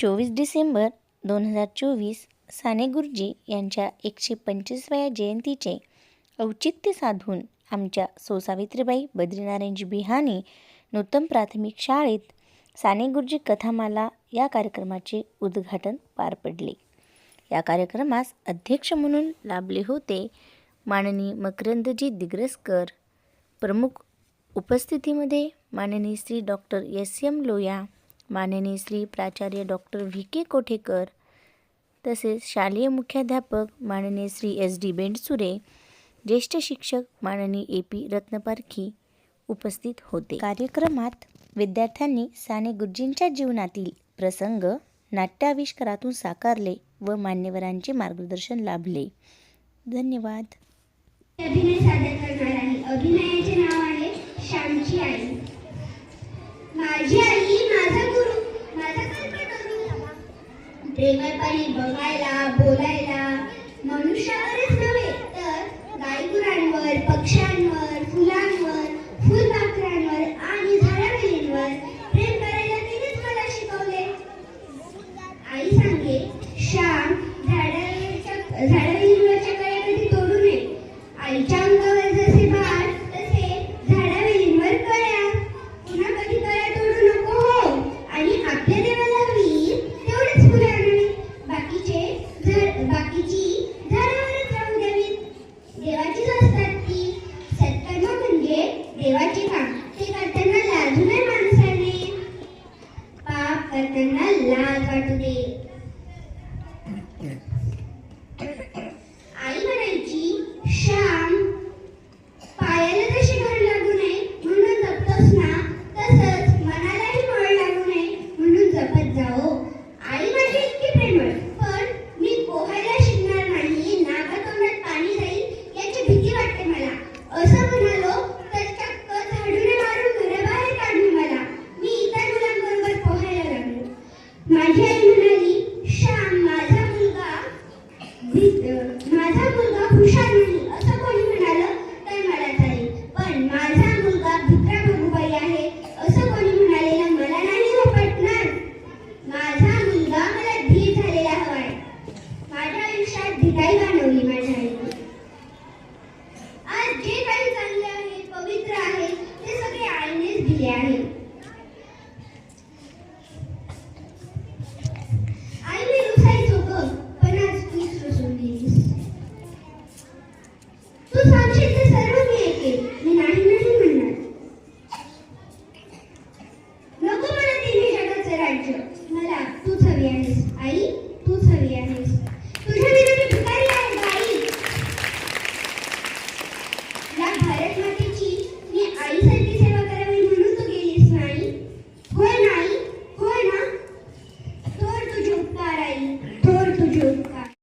चोवीस डिसेंबर दोन हजार चोवीस साने गुरुजी यांच्या एकशे पंचवीसव्या जयंतीचे औचित्य साधून आमच्या सोसावित्रीबाई बद्रीनारायणजी बिहाने नूतन प्राथमिक शाळेत साने गुरुजी कथामाला या कार्यक्रमाचे उद्घाटन पार पडले. या कार्यक्रमास अध्यक्ष म्हणून लाभले होते माननीय मकरंदजी दिग्रसकर. प्रमुख उपस्थितीमध्ये माननीय Shri doctor S M Loya माननीय श्री प्राचार्य डॉक्टर व्ही के कोठेकर तसेच शालेय मुख्याध्यापक माननीय श्री एस डी बेंडसुरे ज्येष्ठ शिक्षक माननीय ए पी रत्नपारखी उपस्थित होते. कार्यक्रमात विद्यार्थ्यांनी साने गुरुजींच्या जीवनातील प्रसंग नाट्याविष्कारातून साकारले व मान्यवरांचे मार्गदर्शन लाभले. धन्यवाद. अभिनय सादर करणार आहे अभिनयाचे नाव आहे श्यामची आई. माझी आई प्रेमळपणे बघायला बोलायला. मनुष्यावरच नव्हे तर गायगुरांवर पक्ष्यांवर बाकीचे बाकीची झाडावरच राहू द्यावीत. देवाचीच असतात ती. सत्कर्म म्हणजे देवाची काम. ते करताना लाजू नये माणसाने. पाप करताना लाज वाटू दे.